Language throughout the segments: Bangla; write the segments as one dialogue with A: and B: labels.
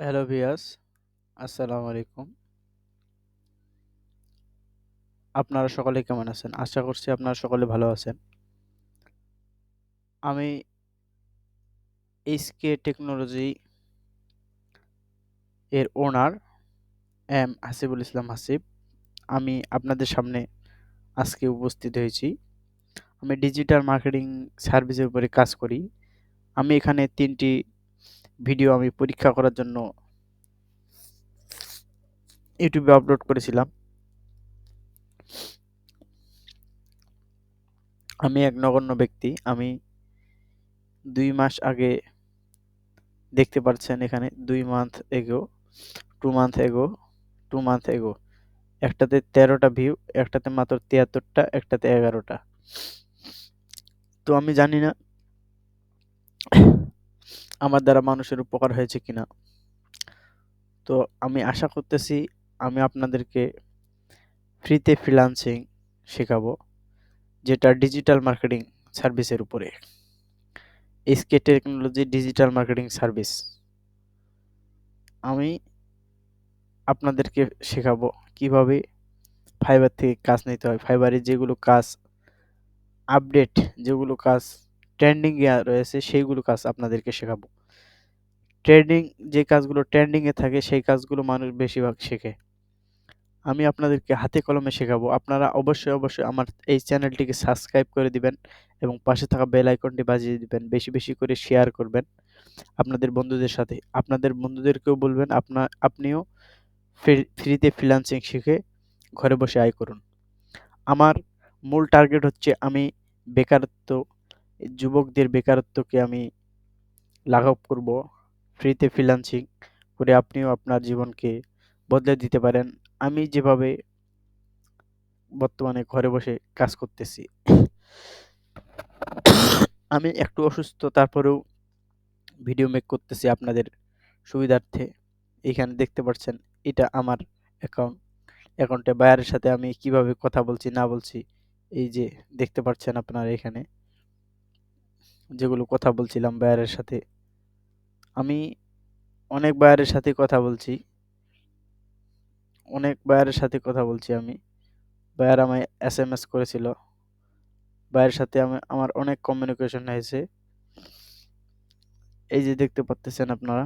A: হ্যালো ভিয়াস আসসালামু আলাইকুম। আপনারা সকলে কেমন আছেন? আশা করছি আপনারা সকলে ভালো আছেন। আমি এইচকে টেকনোলজি এর ওনার এম হাসিবুল ইসলাম হাসিব। আমি আপনাদের সামনে আজকে উপস্থিত হয়েছি। আমি ডিজিটাল মার্কেটিং সার্ভিসের উপরে কাজ করি। আমি এখানে তিনটি ভিডিও আমি পরীক্ষা করার জন্য ইউটিউবে আপলোড করেছিলাম। আমি এক নগণ্য ব্যক্তি, আমি দুই মাস আগে দেখতে পাচ্ছেন এখানে, দুই month ago two month ago two month ago একটাতে তেরোটা ভিউ একটাতে মাত্র তিয়াত্তরটা, একটাতে এগারোটা। তো আমি জানি না আমার দ্বারা মানুষের উপকার হয়েছে কিনা। তো আমি আশা করতেছি আমি আপনাদেরকে ফ্রিতে ফ্রিলান্সিং শেখাবো, যেটা ডিজিটাল মার্কেটিং সার্ভিসের উপরে। SK technology digital marketing service আমি আপনাদেরকে শেখাবো কীভাবে ফাইবার থেকে কাজ নিতে হয়। ফাইবারে যেগুলো কাজ আপডেট যেগুলো কাজ ট্রেন্ডিংয়ে রয়েছে, সেইগুলো কাজ আপনাদেরকে শেখাবো। ট্রেন্ডিং যে কাজগুলো ট্রেন্ডিংয়ে থাকে, সেই কাজগুলো মানুষ বেশিরভাগ শেখে। আমি আপনাদেরকে হাতে কলমে শেখাবো। আপনারা অবশ্যই অবশ্যই আমার এই চ্যানেলটিকে সাবস্ক্রাইব করে দিবেন এবং পাশে থাকা বেল আইকনটি বাজিয়ে দিবেন। বেশি বেশি করে শেয়ার করবেন আপনাদের বন্ধুদের সাথে। আপনাদের বন্ধুদেরকেও বলবেন আপনার আপনিও ফ্রিতে ফ্রিল্যান্সিং শিখে ঘরে বসে আয় করুন। আমার মূল টার্গেট হচ্ছে আমি বেকারত্ব যুবকদের বেকারত্বকে আমি লাঘব করব। ফ্রিতে ফ্রিল্যান্সিং করে আপনিও আপনার জীবনকে বদলে দিতে পারেন। আমি যেভাবে বর্তমানে ঘরে বসে কাজ করতেছি, আমি একটু অসুস্থ, তারপরেও ভিডিও মেক করতেছি আপনাদের সুবিধার্থে। এখানে দেখতে পাচ্ছেন, এটা আমার অ্যাকাউন্ট অ্যাকাউন্টে বায়ারের সাথে আমি কীভাবে কথা বলছি, না বলছি, এই যে দেখতে পাচ্ছেন আপনারা এখানে। যেগুলো কথা বলছিলাম বায়ারের সাথে, আমি অনেক বায়ারের সাথে কথা বলছি, অনেক বায়ারের সাথে কথা বলছি আমি। বায়ার আমায় এস এম এস করেছিল বায়ের সাথে আমি, আমার অনেক কমিউনিকেশন হয়েছে। এই যে দেখতে পাচ্ছেন আপনারা।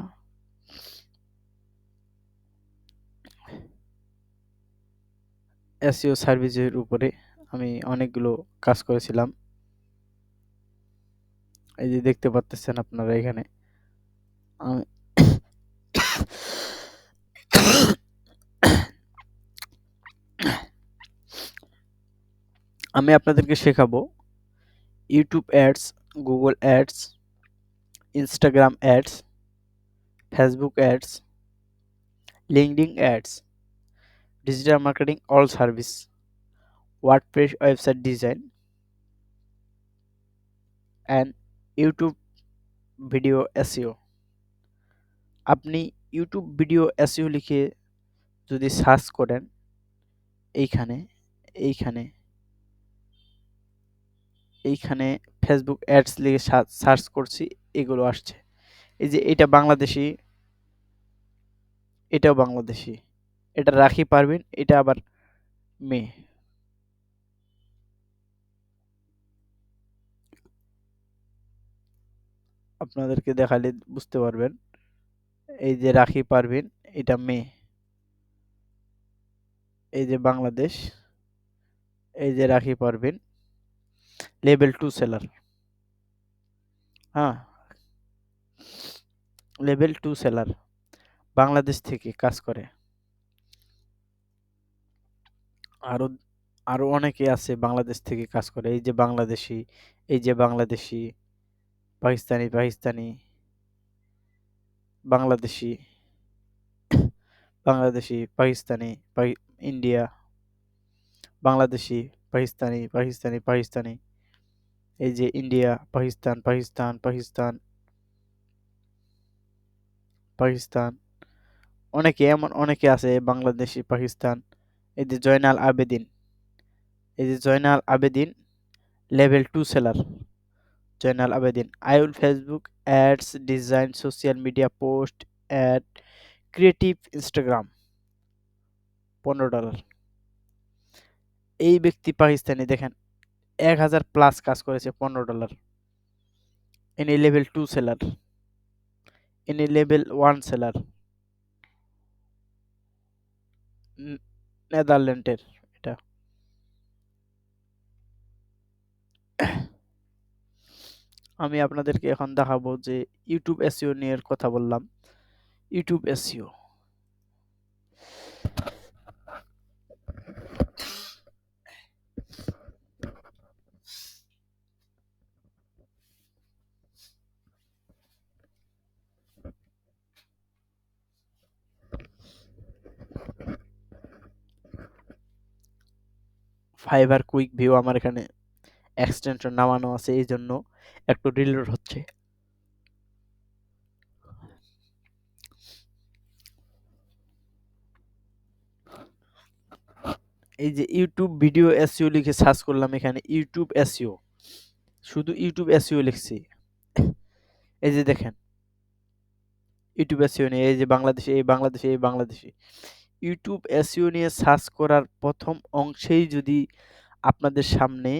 A: এসিও সার্ভিসের উপরে আমি অনেকগুলো কাজ করেছিলাম। এই যে দেখতে পাচ্ছেন আপনারা এখানে। আমি আমি আপনাদেরকে শেখাবো YouTube ads Google ads Instagram ads Facebook ads LinkedIn ads digital marketing all service WordPress website design and YouTube video SEO আপনি ইউটিউব ভিডিও এসিও লিখে যদি সার্চ করেন, এইখানে এইখানে এইখানে ফেসবুক অ্যাডস লিখে সার্চ করছি, এগুলো আসছে। এই যে এটা বাংলাদেশি, এটাও বাংলাদেশি। এটা রাখি পারবেন এটা আবার মেয়ে। আপনাদেরকে দেখালে বুঝতে পারবেন। এই যে রাখি পারবেন এটা মেয়ে এই যে বাংলাদেশ, এই যে রাখি পারবেন লেভেল টু সেলার। হ্যাঁ লেভেল টু সেলার, বাংলাদেশ থেকে কাজ করে। আরও আরও অনেকে আছে বাংলাদেশ থেকে কাজ করে। এই যে বাংলাদেশি, এই যে বাংলাদেশি পাকিস্তানি পাকিস্তানি, বাংলাদেশি বাংলাদেশি, পাকিস্তানি ইন্ডিয়া, বাংলাদেশি, পাকিস্তানি পাকিস্তানি পাকিস্তানি, এই যে ইন্ডিয়া, পাকিস্তান পাকিস্তান পাকিস্তান পাকিস্তান, অনেকে এমন, অনেকে আছে, বাংলাদেশি, পাকিস্তান, এই যে জয়নাল আবেদিন, এই যে Zainal Abedin level two seller Zainal Abedin I will Facebook ads design social media post ad creative Instagram পনেরো ডলার এই ব্যক্তি পাকিস্তানি, দেখেন, এক হাজার প্লাস কাজ করেছে, পনেরো dollar any level two seller any level one seller নেদারল্যান্ডের এটা আমি আপনাদেরকে এখন দেখাবো যে ইউটিউব এসিও নিয়ে কথা বললাম। YouTube SEO Fiverr quick view আমার এখানে এক্সটেনশন নামানো আছে এই জন্য একটু রিলোড হচ্ছে। এই যে ইউটিউব ভিডিও এসইও লিখে সার্চ করলাম এখানে ইউটিউব এসইও শুধু ইউটিউব এসইও লিখছি। এই যে দেখেন ইউটিউব এসইও নিয়ে, এই যে বাংলাদেশে, এই বাংলাদেশে এই বাংলাদেশে। ইউটিউব এসইও নিয়ে সার্চ করার প্রথম অংশেই যদি আপনাদের সামনে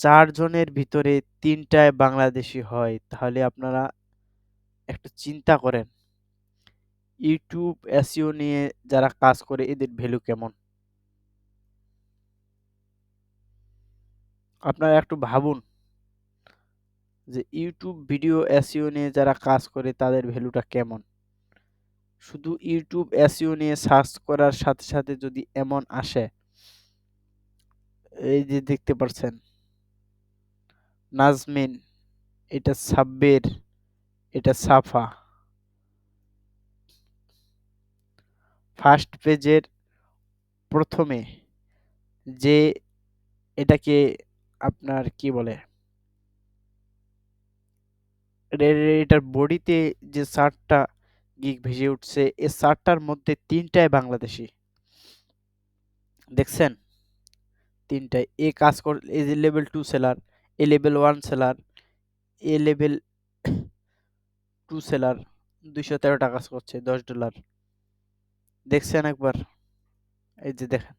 A: চারজনের ভিতরে তিনটায় বাংলাদেশি হয়, তাহলে আপনারা একটু চিন্তা করেন। ইউটিউব, এসইও নিয়ে যারা কাজ করে, এদের ভ্যালু কেমন? আপনারা একটু ভাবুন যে ইউটিউব, ভিডিও, এসইও নিয়ে যারা কাজ করে, তাদের ভ্যালুটা কেমন? শুধু ইউটিউব, এসইও নিয়ে সার্চ করার সাথে সাথে যদি এমন আসে, এই যে দেখতে পাচ্ছেন নাজমিন, এটা সাব্বির, এটা সাফা। ফার্স্ট পেজের প্রথমে যে এটাকে আপনার কি বলে এটার বডিতে যে শার্টটা গিক ভেসে উঠছে এই শার্টটার মধ্যে তিনটায় বাংলাদেশি। দেখছেন? তিনটায় এ কাজ কর, এ যে লেভেল টু সেলার এ লেভেল ওয়ান সেলার এ লেভেল টু সেলার দুইশো তেরোটা কাজ করছে, দশ ডলার দেখছেন একবার? এই যে দেখেন।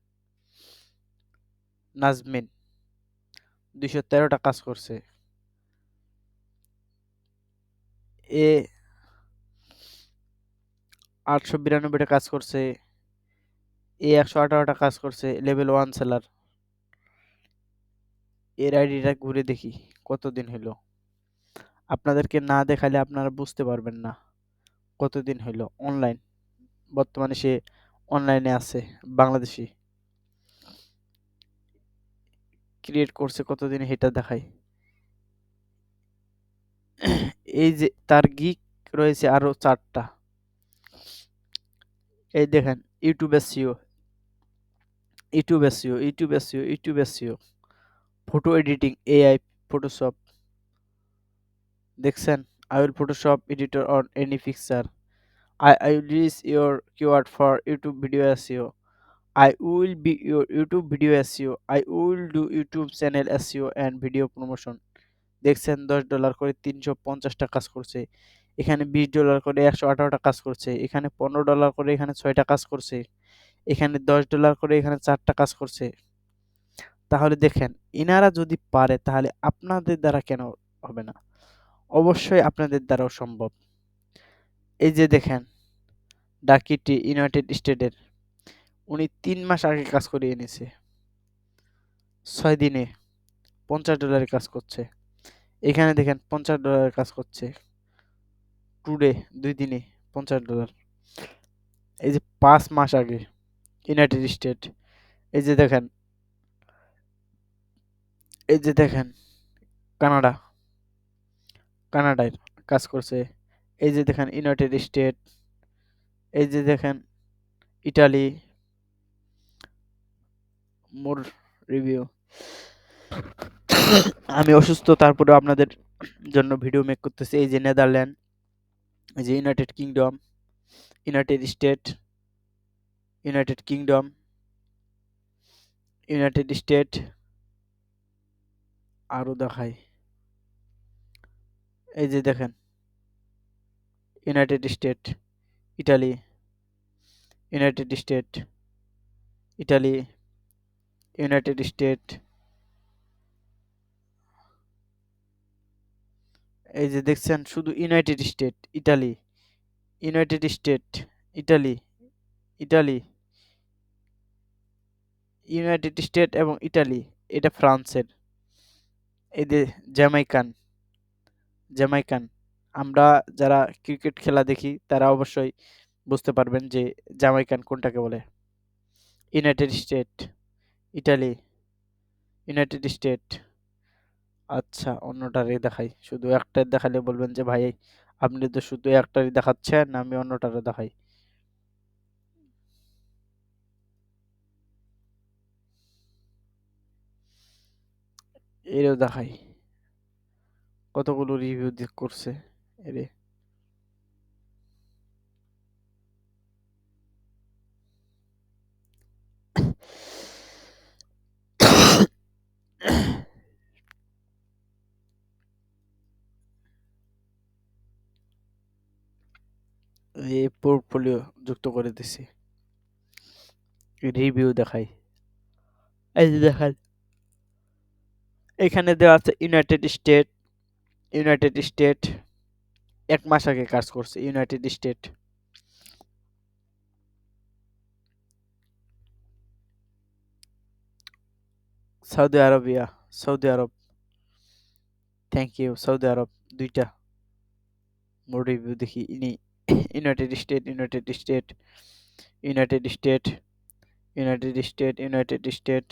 A: নাজমিন, দুইশো তেরোটা কাজ করছে। এ আটশো বিরানব্বইটা কাজ করছে। এ একশো আঠারোটা কাজ করছে লেভেল ওয়ান সেলার এর আইডিটা ঘুরে দেখি, কতদিন হলো। আপনাদেরকে না দেখালে আপনারা বুঝতে পারবেন না কতদিন হলো। অনলাইন বর্তমানে সে অনলাইনে আছে, বাংলাদেশি। ক্রিয়েট করছে কতদিন এটা দেখাই। এই যে তার গিক রয়েছে আরও চারটা। এই দেখেন YouTube SEO YouTube SEO YouTube SEO YouTube SEO photo editing AI Photoshop দেখছেন? I will Photoshop editor on any picture I, I will use your keyword for YouTube video SEO. I will be your YouTube video SEO. I will do YouTube channel SEO and video promotion. দেখছেন? দশ ডলার করে তিনশো পঞ্চাশটা কাজ করছে। এখানে বিশ ডলার করে একশো আঠারোটা কাজ করছে। এখানে পনেরো ডলার করে এখানে ছয়টা কাজ করছে। এখানে দশ ডলার করে এখানে চারটা কাজ করছে। তাহলে দেখেন, ইনারা যদি পারে তাহলে আপনাদের দ্বারা কেন হবে না? অবশ্যই আপনাদের দ্বারাও সম্ভব। এই যে দেখেন, ডাকিটি ইউনাইটেড স্টেটের, উনি তিন মাস আগে কাজ করিয়ে এনেছে। ছয় দিনে পঞ্চাশ ডলারের কাজ করছে। এখানে দেখেন, পঞ্চাশ ডলারের কাজ করছে। টুডে দুই দিনে পঞ্চাশ ডলার। এই যে পাঁচ মাস আগে ইউনাইটেড স্টেট, এই যে দেখেন এই যে দেখেন, কানাডা। কানাডায় কাজ করছে। এই যে দেখেন ইউনাইটেড স্টেট এই যে দেখেন ইটালি মোর রিভিউ আমি অসুস্থ, তারপরেও আপনাদের জন্য ভিডিও মেক করতেছি। এই যে নেদারল্যান্ড এই যে United Kingdom United State United Kingdom United State আরও দেখাই। এই যে দেখেন। United State Italy United State Italy United State এই যে দেখছেন, শুধু United State Italy United State Italy Italy United State এবং ইটালি এটা ফ্রান্সের। যে জ্যামাইকান জ্যামাইকান আমরা যারা ক্রিকেট খেলা দেখি, তারা অবশ্যই বুঝতে পারবেন যে জ্যামাইকান কোনটাকে বলে। United State Italy United State আচ্ছা অন্যটারই দেখাই। শুধু একটাই দেখালে বলবেন যে, ভাই, আপনি তো শুধু একটারই দেখাচ্ছেন, আমি অন্যটারও দেখাই। এরও দেখাই। কতগুলো রিভিউ করছে এরে। এই পোর্টফোলিও যুক্ত করে দিছি। রিভিউ দেখাই। এই যে দেখান। এখানে দেওয়া আছে ইউনাইটেড স্টেট ইউনাইটেড স্টেট এক মাস আগে কাজ করছে United State Saudi Arabia Saudi Arab thank you Saudi Arab দুইটা। মোর রিভিউ দেখি, ইনি United State United State United State United State United State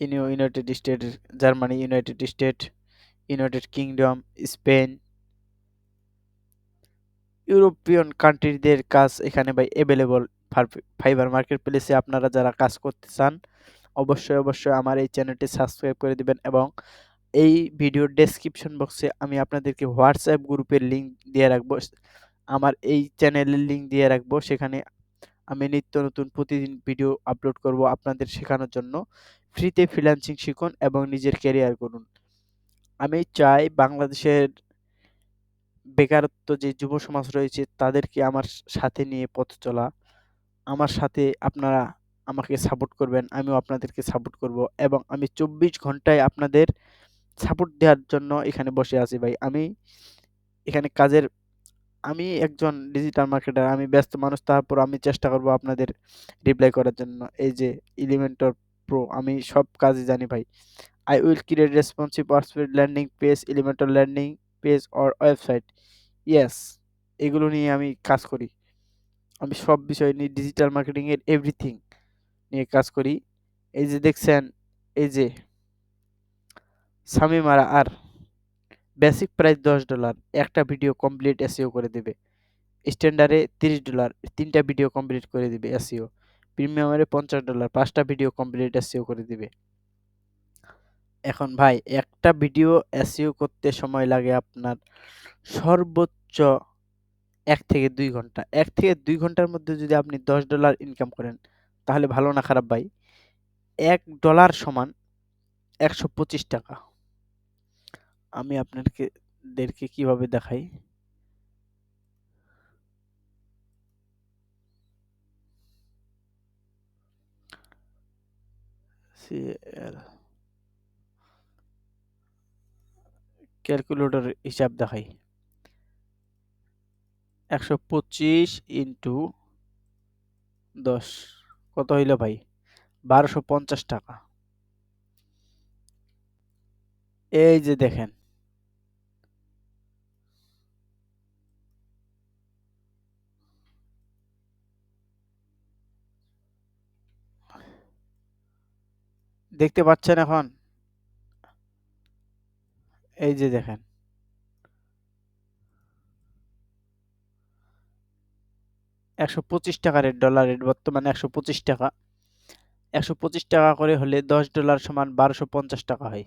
A: United State Germany United State United Kingdom Spain European কান্ট্রিদের কাজ এখানে ভাই অ্যাভেলেবল ফাইবার মার্কেট প্লেসে আপনারা যারা কাজ করতে চান, অবশ্যই অবশ্যই আমার এই চ্যানেলটি সাবস্ক্রাইব করে দিবেন এবং এই ভিডিওর ডেসক্রিপশন বক্সে আমি আপনাদেরকে হোয়াটসঅ্যাপ গ্রুপের লিঙ্ক দিয়ে রাখব। আমার এই চ্যানেলের লিঙ্ক দিয়ে রাখব। সেখানে আমি নিত্য নতুন প্রতিদিন ভিডিও আপলোড করব আপনাদের শেখানোর জন্য। ফ্রিতে ফ্রিল্যান্সিং শিখুন এবং নিজের ক্যারিয়ার করুন আমি চাই বাংলাদেশের বেকারত্ব, যে যুব সমাজ রয়েছে, তাদেরকে আমার সাথে নিয়ে পথ চলা। আমার সাথে আপনারা আমাকে সাপোর্ট করবেন, আমিও আপনাদেরকে সাপোর্ট করব এবং আমি চব্বিশ ঘন্টায় আপনাদের সাপোর্ট দেওয়ার জন্য এখানে বসে আছি ভাই। আমি এখানে কাজের, আমি একজন ডিজিটাল মার্কেটার আমি ব্যস্ত মানুষ, তারপর আমি চেষ্টা করব আপনাদের রিপ্লাই করার জন্য। এই যে এলিমেন্টর প্রো আমি সব কাজই জানি ভাই। I will create responsive ওয়ার্কসপেড landing page Elementor landing page or website yes এগুলো নিয়ে আমি কাজ করি। আমি সব বিষয় নিয়ে ডিজিটাল মার্কেটিংয়ের এভরিথিং নিয়ে কাজ করি। এই যে দেখছেন, এই যে সামিমারা আর বেসিক প্রাইস দশ ডলার একটা ভিডিও কমপ্লিট এসিও করে দেবে। স্ট্যান্ডার্ডে তিরিশ ডলার তিনটা ভিডিও কমপ্লিট করে দিবে এসিও প্রিমিয়ামে পঞ্চাশ ডলার, পাঁচটা ভিডিও কমপ্লিট এসিও করে দিবে। এখন ভাই, একটা ভিডিও এসিও করতে সময় লাগে আপনার সর্বোচ্চ এক থেকে দুই ঘণ্টা। এক থেকে দুই ঘণ্টার মধ্যে যদি আপনি দশ ডলার ইনকাম করেন, তাহলে ভালো না খারাপ ভাই? এক ডলার সমান একশো পঁচিশ টাকা। আমি আপনাদেরকে, দেরকে কীভাবে দেখাই? ক্যালকুলেটর হিসাব দেখাই। একশো পঁচিশ ইন্টু দশ। কত হইল ভাই? বারোশো পঞ্চাশ টাকা। এই যে দেখেন। দেখতে পাচ্ছেন এখন? এই যে দেখেন। একশো পঁচিশ টাকা রেট ডলার রেট বর্তমানে একশো পঁচিশ টাকা। একশো পঁচিশ টাকা করে হলে দশ ডলার সমান বারোশো পঞ্চাশ টাকা হয়।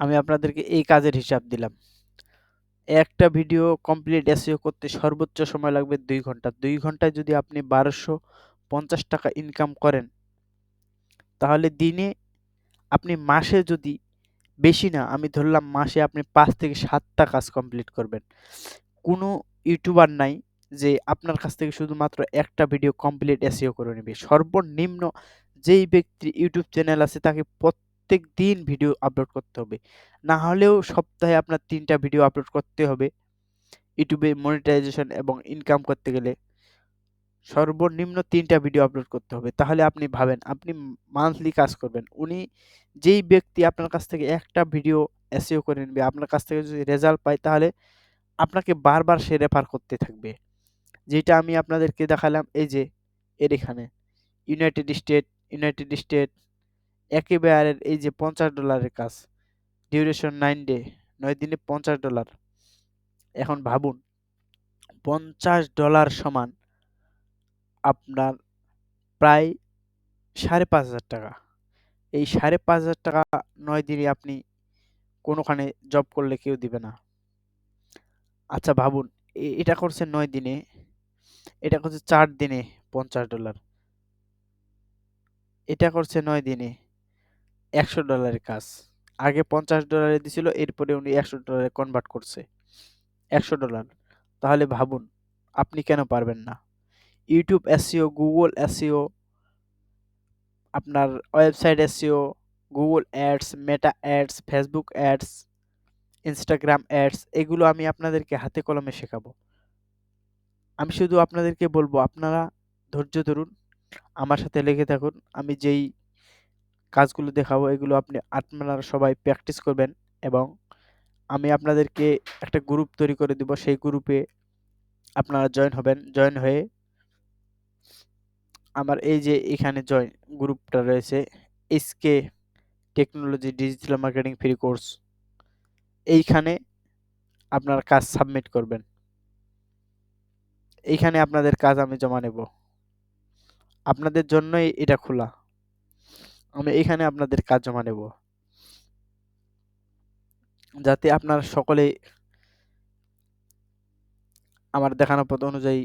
A: আমি আপনাদেরকে এই কাজের হিসাব দিলাম। একটা ভিডিও কমপ্লিট এসিও করতে সর্বোচ্চ সময় লাগবে দুই ঘণ্টা। দুই ঘন্টায় যদি আপনি বারোশো পঞ্চাশ টাকা ইনকাম করেন, তাহলে দিনে আপনি মাসে যদি বেশি না, আমি ধরলাম মাসে আপনি পাঁচ থেকে সাতটা কাজ কমপ্লিট করবেন। কোনো ইউটিউবার নাই যে আপনার কাছ থেকে শুধুমাত্র একটা ভিডিও কমপ্লিট এসিও করে নেবে সর্বনিম্ন যেই ব্যক্তির ইউটিউব চ্যানেল আছে তাকে প্রত্যেক দিন ভিডিও আপলোড করতে হবে। না হলেও সপ্তাহে আপনার ৩ টা ভিডিও আপলোড করতে হবে। ইউটিউবে মনিটাইজেশন এবং ইনকাম করতে গেলে সর্বনিম্ন তিনটা ভিডিও আপলোড করতে হবে। তাহলে আপনি ভাবেন আপনি মান্থলি কাজ করবেন। উনি যেই ব্যক্তি আপনার কাছ থেকে একটা ভিডিও SEO করে নিবে, আপনার কাছ থেকে যদি রেজাল্ট পায় তাহলে আপনাকে বারবার সে রেফার করতে থাকবে। যেটা আমি আপনাদেরকে দেখালাম এই যে এর এখানে ইউনাইটেড স্টেট, ইউনাইটেড স্টেট একেবারে এই যে পঞ্চাশ ডলারের কাজ। ডিউরেশন নাইন ডে নয় দিনে $৫০ এখন ভাবুন $৫০ সমান আপনার প্রায় ৳৫,৫০০ এই ৳৫,৫০০ ৯ দিনে আপনি কোনোখানে জব করলে কেউ দিবে না। আচ্ছা ভাবুন এটা করছে নয় দিনে, এটা করছে চার দিনে $৫০ এটা করছে নয় দিনে একশো ডলারের কাজ। আগে $৫০ এ দিছিল এরপরে উনি একশো ডলারে কনভার্ট করছে। $১০০ তাহলে ভাবুন আপনি কেন পারবেন না? ইউটিউব SEO, গুগল SEO আপনার website SEO Google ads, Meta ads, Facebook ads, Instagram ads এগুলো আমি আপনাদেরকে হাতে কলমে শেখাবো। আমি শুধু আপনাদেরকে বলব আপনারা ধৈর্য ধরুন, আমার সাথে লেগে থাকুন। আমি যেই কাজগুলো দেখাবো এগুলো আপনি আপনারা সবাই প্র্যাকটিস করবেন এবং আমি আপনাদেরকে একটা গ্রুপ তৈরি করে দিব। সেই গ্রুপে আপনারা জয়েন হবেন। জয়েন হয়ে আমার এই যে এখানে জয়েন গ্রুপটা রয়েছে SK technology digital marketing free course. এইখানে আপনার কাজ সাবমিট করবেন। এইখানে আপনাদের কাজ আমি জমা নেব। আপনাদের জন্যই এটা খোলা। আমি এখানে আপনাদের কাজ জমা নেব। যাতে আপনারা সকলে আমার দেখানো পথ অনুযায়ী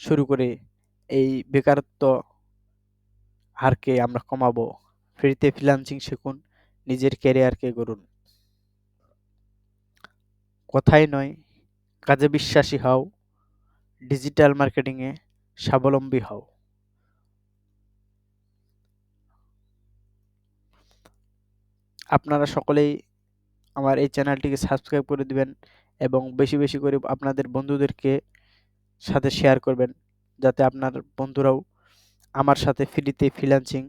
A: শুরু করে এই বেকারত্ব হারকে আমরা কমাবো। ফ্রিতে ফ্রিল্যান্সিং শিখুন, নিজের ক্যারিয়ারকে গড়ুন। কথাই নয়, কাজে বিশ্বাসী হও, ডিজিটাল মার্কেটিংয়ে স্বাবলম্বী হও। আপনারা সকলেই আমার এই চ্যানেলটিকে সাবস্ক্রাইব করে দিবেন এবং বেশি, বেশি করে আপনাদের বন্ধুদেরকে সাথে শেয়ার করবেন। যাতে আপনার বন্ধুরাও আমার সাথে ফ্রিতে ফ্রিল্যান্সিং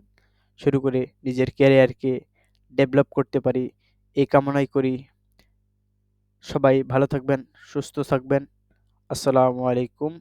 A: শুরু করে নিজের ক্যারিয়ারকে ডেভেলপ করতে পারি এই কামনাই করি। সবাই ভালো থাকবেন, সুস্থ থাকবেন। আসসালামু আলাইকুম।